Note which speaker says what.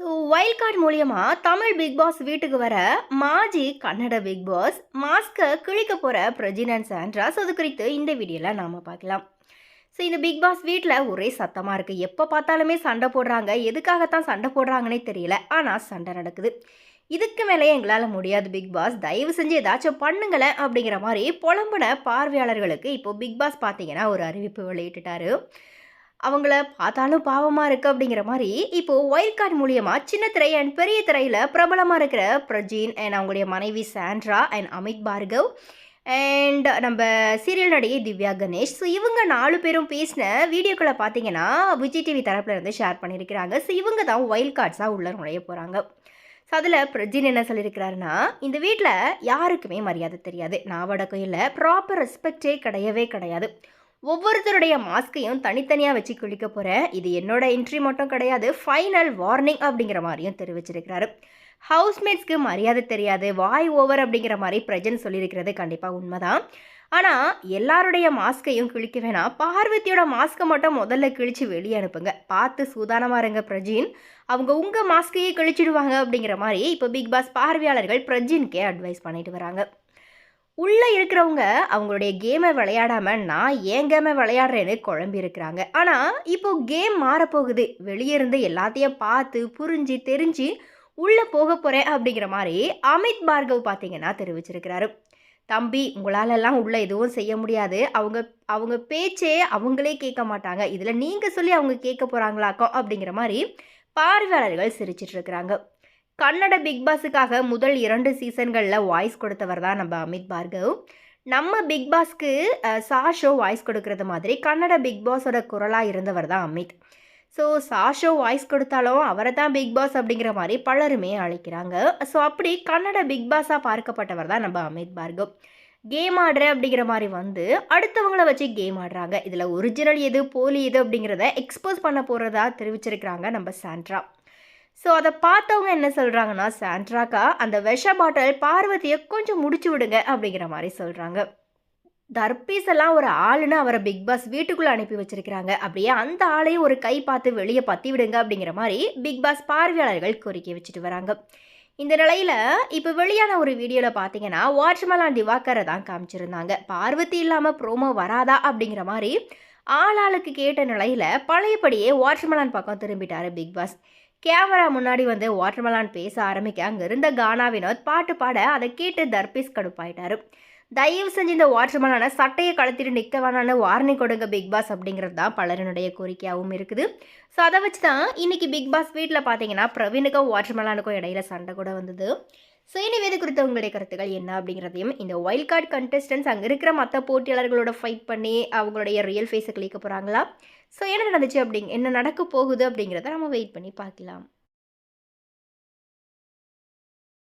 Speaker 1: So wild card மூலியமாக Tamil big pass வீட்டுக்கு வர மாஜி கன்னட பிக் பாஸ் மாஸ்கை கிழிக்க போகிற பிரஜின் அண்ட் அது குறித்து இந்த வீடியோவில் நாம் பார்க்கலாம். ஸோ இந்த பிக் பாஸ் வீட்டில் ஒரே சத்தமாக இருக்குது எப்போ பார்த்தாலுமே சண்டை போடுறாங்க. எதுக்காகத்தான் சண்டை போடுறாங்கன்னே தெரியல. ஆனால் சண்டை நடக்குது. இதுக்கு மேலே எங்களால் முடியாது பிக் பாஸ் தயவு செஞ்சு ஏதாச்சும் பண்ணுங்களேன் அப்படிங்கிற மாதிரி புலம்புன பார்வையாளர்களுக்கு இப்போ பிக் பாஸ் பார்த்தீங்கன்னா ஒரு அறிவிப்பு வெளியிட்டுட்டாரு. அவங்கள பார்த்தாலும் பாவமாக இருக்குது அப்படிங்கிற மாதிரி இப்போது ஒயில்ட் கார்டு மூலியமாக சின்ன திரை அண்ட் பெரிய திரையில் பிரபலமாக இருக்கிற பிரஜீன் அண்ட் அவங்களுடைய மனைவி Sandra and Amit Bhargav and நம்ம சீரியல் நடிகை திவ்யா கணேஷ். ஸோ இவங்க நாலு பேரும் பேசின வீடியோக்களை பார்த்தீங்கன்னா விஜய் டிவி தரப்பில் இருந்து ஷேர் பண்ணியிருக்கிறாங்க. ஸோ இவங்க தான் ஒயில்ட் கார்ட்ஸாக உள்ள நுழைய போகிறாங்க ஸோ அதில் பிரஜின் என்ன சொல்லியிருக்கிறாருன்னா இந்த வீட்டில் யாருக்குமே மரியாதை தெரியாது. நாவடக்கம் இல்லை ப்ராப்பர் ரெஸ்பெக்டே கிடையவே கிடையாது. ஒவ்வொருத்தருடைய மாஸ்கையும் தனித்தனியாக வச்சு குளிக்க போகிறேன் இது என்னோட என்ட்ரி மட்டும் கிடையாது ஃபைனல் வார்னிங் அப்படிங்கிற மாதிரியும் தெரிவிச்சிருக்கிறாரு. ஹவுஸ்மேட்ஸ்க்கு மரியாதை தெரியாது வாய் ஓவர் அப்படிங்கிற மாதிரி பிரஜன் சொல்லியிருக்கிறது கண்டிப்பாக உண்மைதான். ஆனால் எல்லாருடைய மாஸ்கையும் கிழிக்க வேணாம் பார்வதியோட மாஸ்க்கை மட்டும் முதல்ல கிழிச்சு வெளியே அனுப்புங்க. பார்த்து சூதானமாக இருங்க பிரஜின். அவங்க உங்கள் மாஸ்கையே கிழிச்சிடுவாங்க அப்படிங்கிற மாதிரி இப்போ பிக் பாஸ் பார்வையாளர்கள் பிரஜின்கே அட்வைஸ் பண்ணிட்டு வராங்க. உள்ளே இருக்கிறவங்க அவங்களுடைய கேமை விளையாடாமல் நான் ஏன் கேமை விளையாடுறேன்னு குழம்பி இருக்கிறாங்க. ஆனால் இப்போ கேம் மாறப்போகுது. வெளியே இருந்து எல்லாத்தையும் பார்த்து புரிஞ்சு தெரிஞ்சு உள்ளே போக போகிறேன் அப்படிங்கிற மாதிரி அமித் பார்கவ் பார்த்தீங்கன்னா தெரிவிச்சிருக்கிறாரு. தம்பி உங்களாலெல்லாம் உள்ளே எதுவும் செய்ய முடியாது. அவங்க அவங்க பேச்சே அவங்களே கேட்க மாட்டாங்க. இதில் நீங்கள் சொல்லி அவங்க கேட்க போகிறாங்களாக்கோ அப்படிங்கிற மாதிரி பார்வையாளர்கள் சிரிச்சிட்ருக்கிறாங்க இருக்கிறாங்க. கன்னட பிக் பாஸுக்காக முதல் இரண்டு சீசன்களில் வாய்ஸ் கொடுத்தவர் தான் நம்ம அமித் பார்கவ். நம்ம பிக் பாஸ்க்கு சாஷோ வாய்ஸ் கொடுக்கறது மாதிரி கன்னட பிக் பாஸோட குரலாக இருந்தவர் தான் அமித். ஸோ சாஷோ வாய்ஸ் கொடுத்தாலும் அவரை தான் பிக் பாஸ் அப்படிங்கிற மாதிரி பலருமே அழைக்கிறாங்க. ஸோ அப்படி கன்னட பிக் பாஸாக பார்க்கப்பட்டவர் தான் நம்ம அமித் பார்கவ். கேம் ஆடுற அப்படிங்கிற மாதிரி வந்து அடுத்தவங்கள வச்சு கேம் ஆடுறாங்க. இதில் ஒரிஜினல் எது போலி எது அப்படிங்கிறத எக்ஸ்போஸ் பண்ண போகிறதா தெரிவிச்சிருக்கிறாங்க நம்ம சாண்ட்ரா. ஸோ அதை பார்த்தவங்க என்ன சொல்கிறாங்கன்னா சாண்ட்ராக்கா அந்த விஷ பாட்டில் பார்வதியை கொஞ்சம் முடிச்சு விடுங்க அப்படிங்கிற மாதிரி சொல்கிறாங்க தர்பீஸ் எல்லாம் ஒரு ஆளுன்னு அவரை பிக் பாஸ் வீட்டுக்குள்ளே அனுப்பி வச்சிருக்கிறாங்க. அப்படியே அந்த ஆளையும் ஒரு கை பார்த்து வெளியே பற்றி விடுங்க அப்படிங்கிற மாதிரி பிக் பாஸ் பார்வையாளர்கள் கோரிக்கை வச்சுட்டு வராங்க. இந்த நிலையில் இப்போ வெளியான ஒரு வீடியோவில் பார்த்தீங்கன்னா வாட்ச்மலான் திவாக்கரை தான் காமிச்சிருந்தாங்க. பார்வதி இல்லாமல் ப்ரோமோ வராதா அப்படிங்கிற மாதிரி ஆளாளுக்கு கேட்ட நிலையில் பழையபடியே வாட்ச்மேலான் பக்கம் திரும்பிட்டார் பிக் பாஸ். கேமரா முன்னாடி வந்து வாட்டர்மெலான் பேச ஆரம்பிக்க அங்கே இருந்த கானா வினோத் பாட்டு பாட அதை கேட்டு தர்பீஸ் கடுப்பாயிட்டாரு. தயவு செஞ்சு இந்த வாட்டர்மெலானை சட்டையை கழுத்திட்டு நிற்க வேணான்னு வார்னிங் கொடுங்க பிக் பாஸ் அப்படிங்கிறது தான் பலரினுடைய கோரிக்கையாகவும் இருக்குது. ஸோ அதை வச்சு தான் இன்றைக்கி பிக் பாஸ் வீட்டில் பார்த்தீங்கன்னா பிரவீனுக்கும் வாட்டர்மெலானுக்கும் இடையில சண்டை கூட வந்தது. ஸோ இனி இது குறித்த உங்களுடைய கருத்துக்கள் என்ன அப்படிங்கிறதையும் இந்த வைல்ட் கார்டு கண்டெஸ்டன்ஸ் அங்கே இருக்கிற மற்ற போட்டியாளர்களோட ஃபைட் பண்ணி அவங்களுடைய ரியல் ஃபேஸை கிளிக்க போகிறாங்களா ஸோ என்ன நடந்துச்சு அப்படிங்க என்ன நடக்க போகுது அப்படிங்கிறத நம்ம வெயிட் பண்ணி பார்க்கலாம்.